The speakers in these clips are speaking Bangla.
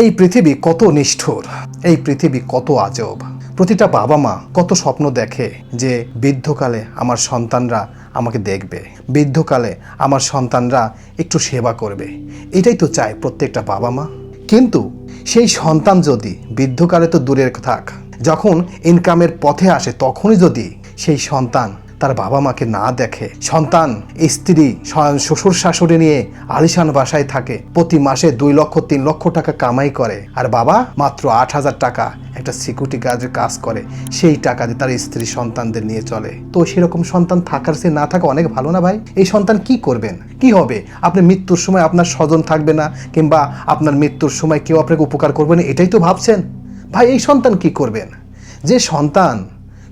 এই পৃথিবী কত নিষ্ঠুর, এই পৃথিবী কত আজব। প্রতিটা বাবা মা কত স্বপ্ন দেখে যে বৃদ্ধকালে আমার সন্তানরা আমাকে দেখবে, বৃদ্ধকালে আমার সন্তানরা একটু সেবা করবে। এটাই তো চায় প্রত্যেকটা বাবা মা কিন্তু সেই সন্তান যদি বৃদ্ধকালে তো দূরের থাক, যখন ইনকামের পথে আসে, তখনই যদি সেই সন্তান তার বাবা মাকে না দেখে সন্তান, স্ত্রী শ্বশুর শাশুড়ি নিয়ে আলিশান বাসায় থাকে। প্রতি মাসে দুই লক্ষ, তিন লক্ষ টাকা কামাই করে। আর বাবা মাত্র আট হাজার টাকা একটা সিকিউরিটি গার্ডের কাজ করে। সেই টাকা দিয়ে তার স্ত্রী সন্তানদের নিয়ে চলে। তো সেরকম সন্তান থাকার সে না থাকা অনেক ভালো না ভাই? এই সন্তান কি করবেন? কি হবে? আপনি মৃত্যুর সময় আপনার স্বজন থাকবে না, কিংবা আপনার মৃত্যুর সময় কেউ আপনাকে উপকার করবে না, এটাই তো ভাবছেন? ভাই, এই সন্তান কি করবেন? যে সন্তান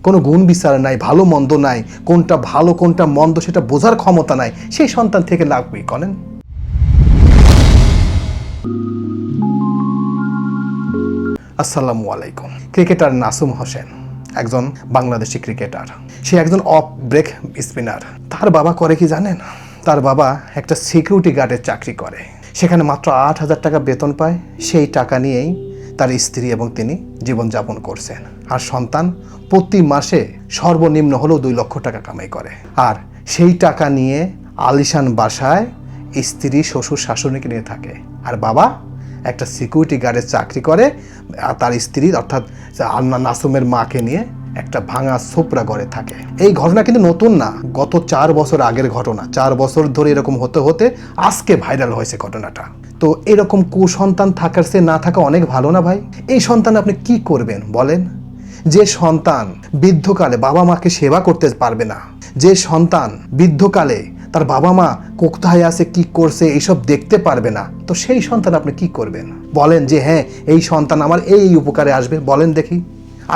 কোনো গুণ বিচার নাই, ভালো মন্দ নাই, কোনটা ভালো, কোনটা মন্দ সেটা বোঝার ক্ষমতা নাই, সেই সন্তান থেকে লাগবেই করেন আসসালামু আলাইকুম। ক্রিকেটার নাসুম হোসেন, একজন বাংলাদেশি ক্রিকেটার। সে একজন অফ ব্রেক স্পিনার। তার বাবা করে কি জানেন? তার বাবা একটা সিকিউরিটি গার্ডের চাকরি করে। সেখানে মাত্র আট হাজার টাকা বেতন পায়, সেই টাকা নিয়েই তার স্ত্রী এবং তিনি জীবনযাপন করছেন। আর সন্তান প্রতি মাসে সর্বনিম্ন হলেও দুই লক্ষ টাকা কামাই করে। আর সেই টাকা নিয়ে আলিশান বাসায় স্ত্রী, শ্বশুর, শাশুড়িকে নিয়ে থাকে। আর বাবা একটা সিকিউরিটি গার্ডের চাকরি করে, আর তার স্ত্রী অর্থাৎ আন্না নাসুমের মাকে নিয়ে একটা ভাঙা সোপরা ঘরে থাকে। এই ঘটনা কিন্তু নতুন না। গত চার বছর আগের ঘটনা। চার বছর ধরে এরকম হতে হতে আজকে ভাইরাল হয়েছে ঘটনাটা। তো এরকম কুসন্তান থাকার সে না থাকা অনেক ভালো না ভাই? এই সন্তান আপনি কি করবেন বলেন? যে সন্তান বৃদ্ধকালে বাবা মাকে সেবা করতে পারবে না, যে সন্তান বৃদ্ধকালে তার বাবা মা কোথায় আছে, কি করছে, এইসব দেখতে পারবে না, তো সেই সন্তান আপনি কি করবেন? বলেন যে হ্যাঁ এই সন্তান আমার এই উপকারে আসবে, বলেন দেখি।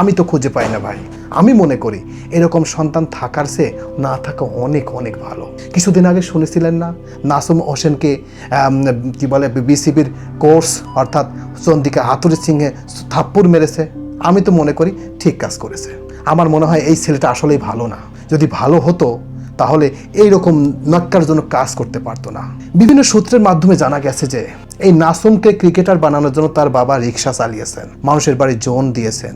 আমি তো খুঁজে পাই না ভাই। আমি মনে করি এরকম সন্তান থাকার সে না থাকা অনেক অনেক ভালো। কিছুদিন আগে শুনেছিলেন না? নাসুম হোসেনকে কি বলে, বিসিবির কোর্স, অর্থাৎ চন্দিকা হাতুরি সিংহে থাপ্পুর মেরেছে। আমি তো মনে করি ঠিক কাজ করেছে। আমার মনে হয় এই ছেলেটা আসলেই ভালো না। যদি ভালো হতো তাহলে এইরকম নক্কারজনক কাজ করতে পারতো না। বিভিন্ন সূত্রের মাধ্যমে জানা গেছে যে, এই নাসুমকে ক্রিকেটার বানানোর জন্য তার বাবা রিক্সা চালিয়েছেন, মানুষের বাড়ি জোন দিয়েছেন।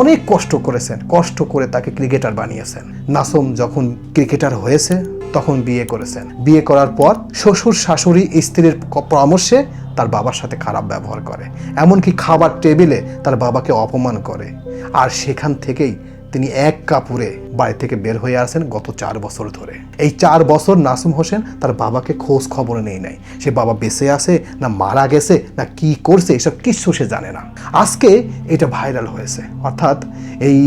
অনেক কষ্ট করেছেন, কষ্ট করে তাকে ক্রিকেটার বানিয়েছেন। নাসুম যখন ক্রিকেটার হয়েছে, তখন বিয়ে করেছেন। বিয়ে করার পর শ্বশুর শাশুড়ি স্ত্রীর পরামর্শে তার বাবার সাথে খারাপ ব্যবহার করে। এমনকি খাবার টেবিলে তার বাবাকে অপমান করে। আর সেখান থেকেই তিনি এক কাপুরে বাড়ি থেকে বের হয়ে আসেন গত চার বছর ধরে। এই চার বছর নাসুম হোসেন তার বাবাকে খোঁজ খবর নেই নাই। সে বাবা বেঁচে আছে না মারা গেছে না কি করছে এসব কিচ্ছু সে জানে না। আজকে এটা ভাইরাল হয়েছে। অর্থাৎ এই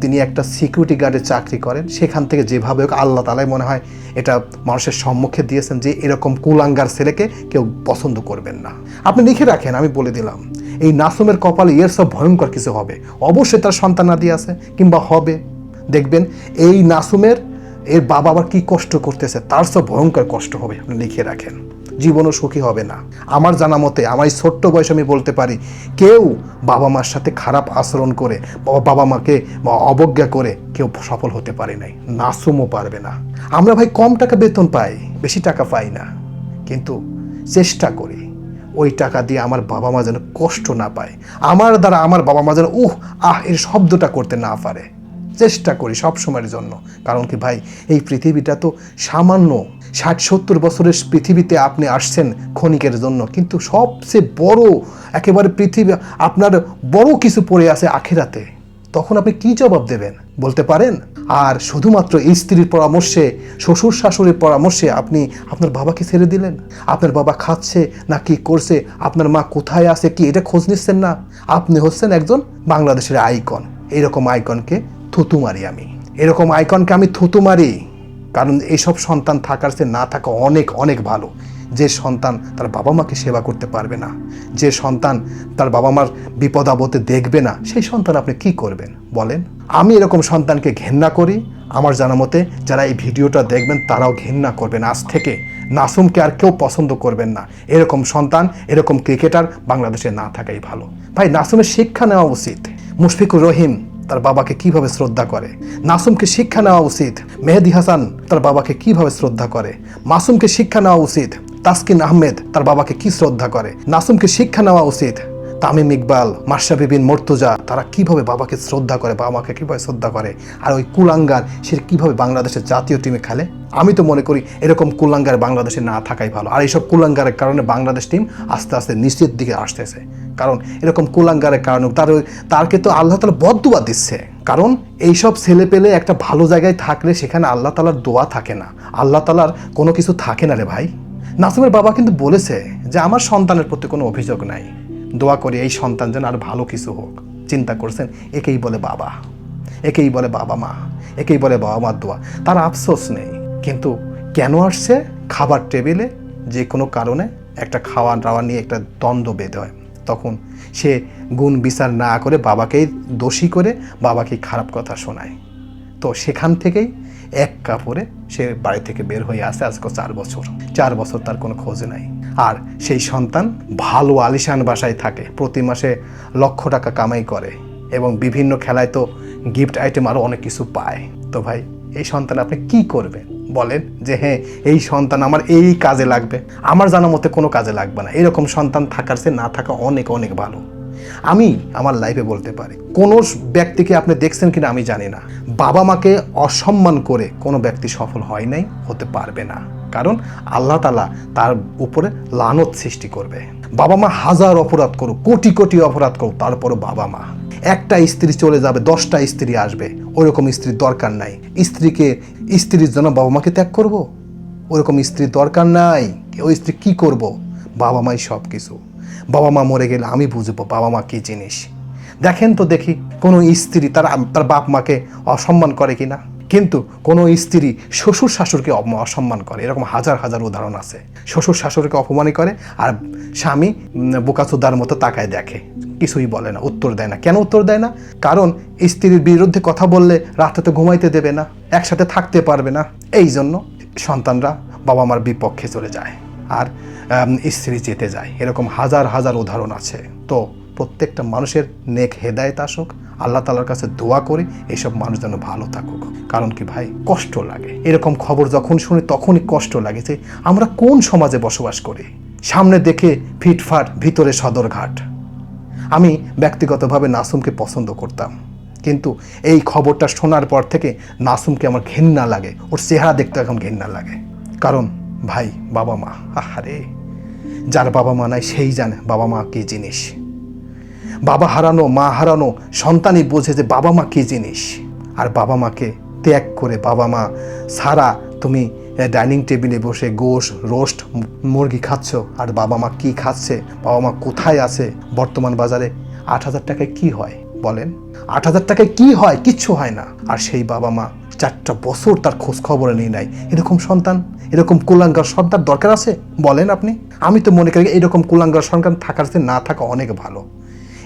তিনি একটা সিকিউরিটি গার্ডের চাকরি করেন। সেখান থেকে যেভাবে হোক আল্লাহ তালাই মনে হয় এটা মানুষের সম্মুখে দিয়েছেন যে এরকম কুলাঙ্গার ছেলেকে কেউ পছন্দ করবেন না। আপনি লিখে রাখেন, আমি বলে দিলাম। এই নাসুমের কপালে এর সব ভয়ঙ্কর কিছু হবে। অবশ্যই তার সন্তানাদি আছে, কিংবা হবে। দেখবেন, এই নাসুমের, এর বাবা আবার কি কষ্ট করতেছে, তার সব ভয়ঙ্কর কষ্ট হবে, আপনি লিখে রাখেন। জীবনও সুখী হবে না। আমার জানা মতে, আমার এই ছোট্ট বয়সে আমি বলতে পারি, কেউ বাবা মার সাথে খারাপ আচরণ করে বাবা মাকে অবজ্ঞা করে, কেউ সফল হতে পারে নাই। নাসুমও পারবে না। আমরা ভাই কম টাকা বেতন পাই, বেশি টাকা পাই না। কিন্তু চেষ্টা করি। ওই টাকা দিয়ে আমার বাবা মা যেন কষ্ট না পায়। আমার দ্বারা আমার বাবা মা যেন, উহ, আহ, এর শব্দটা করতে না পারে। চেষ্টা করি সব সময়ের জন্য। কারণ কি ভাই, এই পৃথিবীটা তো সামান্য ষাট, সত্তর বছরের পৃথিবীতে আপনি আসছেন ক্ষণিকের জন্য। কিন্তু সবচেয়ে বড়, একেবারে পৃথিবী আপনার বড় কিছু পড়ে আছে আখেরাতে। তখন আপনি কি জবাব দেবেন? বলতে পারেন, আর শুধুমাত্র এই স্ত্রীর পরামর্শে, শ্বশুর শাশুড়ির পরামর্শে আপনি আপনার বাবাকে ছেড়ে দিলেন? আপনার বাবা খাচ্ছে না কি করছে? আপনার মা কোথায় আছে? কি এটা খোঁজ নিচ্ছেন না? আপনি হচ্ছেন একজন বাংলাদেশের আইকন। এরকম আইকনকে থুতু মারি আমি। এরকম আইকনকে আমি থুতু মারি। কারণ এইসব সন্তান থাকার চেয়ে না থাকা অনেক অনেক ভালো। যে সন্তান তার বাবা মাকে সেবা করতে পারবে না, যে সন্তান তার বাবা মার বিপদ আপদে দেখবে না, সেই সন্তান আপনি কি করবেন? বলেন। আমি এরকম সন্তানকে ঘেন্না করি, আমার জানা মতে যারা এই ভিডিওটা দেখবেন তারাও ঘেন্না করবেন। আজ থেকে নাসুমকে আর কেউ পছন্দ করবেন না। এরকম সন্তান, এরকম ক্রিকেটার বাংলাদেশে না থাকাই ভালো। ভাই, নাসুমের শিক্ষা নেওয়া উচিত। মুশফিকুর রহিম তার বাবাকে কীভাবে শ্রদ্ধা করে? নাসুমকে শিক্ষা নেওয়া উচিত। মেহেদি হাসান তার বাবাকে কীভাবে শ্রদ্ধা করে? মাসুমকে শিক্ষা নেওয়া উচিত। তাসকিন আহমেদ তার বাবাকে কি শ্রদ্ধা করে? নাসুমকে শিক্ষা নেওয়া উচিত। তামিম ইকবাল মার্শা বিবিন মর্তুজা, তারা কীভাবে বাবাকে শ্রদ্ধা করে বাবা মাকে কীভাবে শ্রদ্ধা করে? আর ওই কুলাঙ্গার, সে কীভাবে বাংলাদেশের জাতীয় টিমে খেলে? আমি তো মনে করি এরকম কুলাঙ্গার বাংলাদেশে না থাকাই ভালো। আর এইসব কুলাঙ্গারের কারণে বাংলাদেশ টিম আস্তে আস্তে নিচের দিকে আসতেছে। কারণ এরকম কুলাঙ্গারের কারণে তার তারকে তো আল্লাহ তালা বদুয়া দিচ্ছে। কারণ এইসব ছেলে পেলে একটা ভালো জায়গায় থাকলে সেখানে আল্লাহ তালার দোয়া থাকে না। আল্লাহ তালার কোনো কিছু থাকে না রে ভাই। নাসুমের বাবা কিন্তু বলেছে যে, আমার সন্তানের প্রতি কোনো অভিযোগ নাই। দোয়া করি এই সন্তান যেন আর ভালো কিছু হোক। চিন্তা করছেন, একেই বলে বাবা। একেই বলে বাবা মা। একেই বলে বাবা মার দোয়া। তার আফসোস নেই। কিন্তু কেন আসছে? খাবার টেবিলে যে কোনো কারণে একটা খাওয়া দাওয়া নিয়ে একটা দ্বন্দ্ব বেঁধে হয়। তখন সে গুণ বিচার না করে বাবাকেই দোষী করে বাবাকে খারাপ কথা শোনায়। তো সেখান থেকেই এক কাপড়ে সে বাড়ি থেকে বের হয়ে আসে আজকে চার বছর। চার বছর তার কোনো খোঁজ নাই। আর সেই সন্তান ভালো আলিশান বাসায় থাকে। প্রতি মাসে লক্ষ টাকা কামাই করে এবং বিভিন্ন খেলায় তো গিফট আইটেম আরও অনেক কিছু পায়। তো ভাই, এই সন্তান আপনি কি করবেন? বলেন যে হ্যাঁ এই সন্তান আমার এই কাজে লাগবে। আমার জানা মতে কোনো কাজে লাগবে না। এরকম সন্তান থাকার চেয়ে না থাকা অনেক অনেক ভালো। আমি আমার লাইফে বলতে পারি, কোনো ব্যক্তিকে আপনি দেখছেন কিনা আমি জানি না। বাবা মাকে অসম্মান করে কোনো ব্যক্তি সফল হয় নাই, হতে পারবে না। কারণ আল্লাহ তালা তার উপরে লানত সৃষ্টি করবে। বাবা মা হাজার অপরাধ করুক, কোটি কোটি অপরাধ করুক, তারপরও বাবা মা। একটা স্ত্রী চলে যাবে, দশটা স্ত্রী আসবে, ওরকম স্ত্রীর দরকার নাই। স্ত্রীকে, স্ত্রীর জন্য বাবা মাকে ত্যাগ করব। ওরকম স্ত্রীর দরকার নাই, ওই স্ত্রী কি করব? বাবা মাই সব কিছু বাবা মা মরে গেলে আমি বুঝব বাবা মা কী জিনিস। দেখেন তো দেখি কোনো স্ত্রী তার তার বাপ মাকে অসম্মান করে কিনা। কিন্তু কোনো স্ত্রী শ্বশুর শাশুড়কে অসম্মান করে। এরকম হাজার হাজার উদাহরণ আছে। শ্বশুর শাশুড়িকে অপমানই করে আর স্বামী বোকাচোদার মতো তাকায় দেখে। কিছুই বলে না, উত্তর দেয় না। কেন উত্তর দেয় না? কারণ স্ত্রীর বিরুদ্ধে কথা বললে রাতে ঘুমাইতে দেবে না, একসাথে থাকতে পারবে না। এই জন্য সন্তানরা বাবা মার বিপক্ষে চলে যায়। আর স্ত্রী যেতে যায়। এরকম হাজার হাজার উদাহরণ আছে। তো প্রত্যেকটা মানুষের নেক হেদায়েত আসুক, আল্লাহ তালার কাছে দোয়া করি, এইসব মানুষ যেন ভালো থাকুক। কারণ কি ভাই? কষ্ট লাগে। এরকম খবর যখন শুনি, তখনই কষ্ট লাগে যে আমরা কোন সমাজে বসবাস করি? সামনে দেখে ফিটফাট, ভিতরে সদরঘাট। আমি ব্যক্তিগতভাবে নাসুমকে পছন্দ করতাম। কিন্তু এই খবরটা শোনার পর থেকে নাসুমকে আমার ঘেন্না লাগে। ওর চেহারা দেখতে এখন ঘেন্না লাগে। কারণ ভাই, বাবা মা। আহারে, যার বাবা মা নাই সেই জানে বাবা মা কী জিনিস। বাবা হারানো, মা হারানো, সন্তানই বোঝে যে বাবা মা কী জিনিস। আর বাবা মাকে ত্যাগ করে বাবা মা ছাড়া তুমি ডাইনিং টেবিলে বসে গোশ, রোস্ট, মুরগি খাচ্ছ, আর বাবা মা কি খাচ্ছে, বাবা মা কোথায় আছে, বর্তমান বাজারে আট হাজার টাকায় কি হয়? বলেন। আট হাজার টাকায় কি হয়? কিচ্ছু হয় না। আর সেই বাবা মা চারটা বছর তার খোঁজ খবর নেই নাই। এরকম সন্তান, এরকম কুলাঙ্গার সন্তান দরকার আছে? বলেন আপনি। আমি তো মনে করি এরকম কুলাঙ্গার সন্তান থাকার চেয়ে না থাকা অনেক ভালো।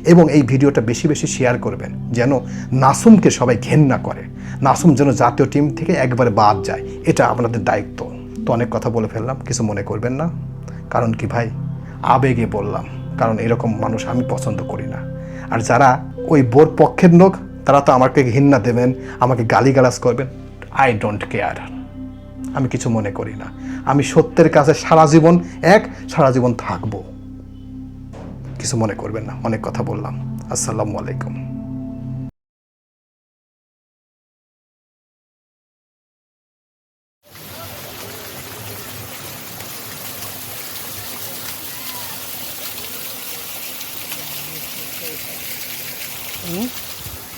এবং এই ভিডিওটা বেশি বেশি শেয়ার করবেন, যেন নাসুমকে সবাই ঘেন্না করে। নাসুম যেন জাতীয় টিম থেকে একবারে বাদ যায়, এটা আপনাদের দায়িত্ব। তো অনেক কথা বলে ফেললাম, কিছু মনে করবেন না। কারণ কি ভাই? আবেগে বললাম, কারণ এরকম মানুষ আমি পছন্দ করি না। আর যারা ওই বোর পক্ষের লোক তারা তো আমাকে ঘৃণা দেবেন, আমাকে গালিগালাজ করবেন। আই ডোন্ট কেয়ার আমি কিছু মনে করি না। আমি সত্যের কাছে সারা জীবন এক, সারা জীবন থাকব। কিছু মনে করবেন না, অনেক কথা বললাম। আসসালামু আলাইকুম।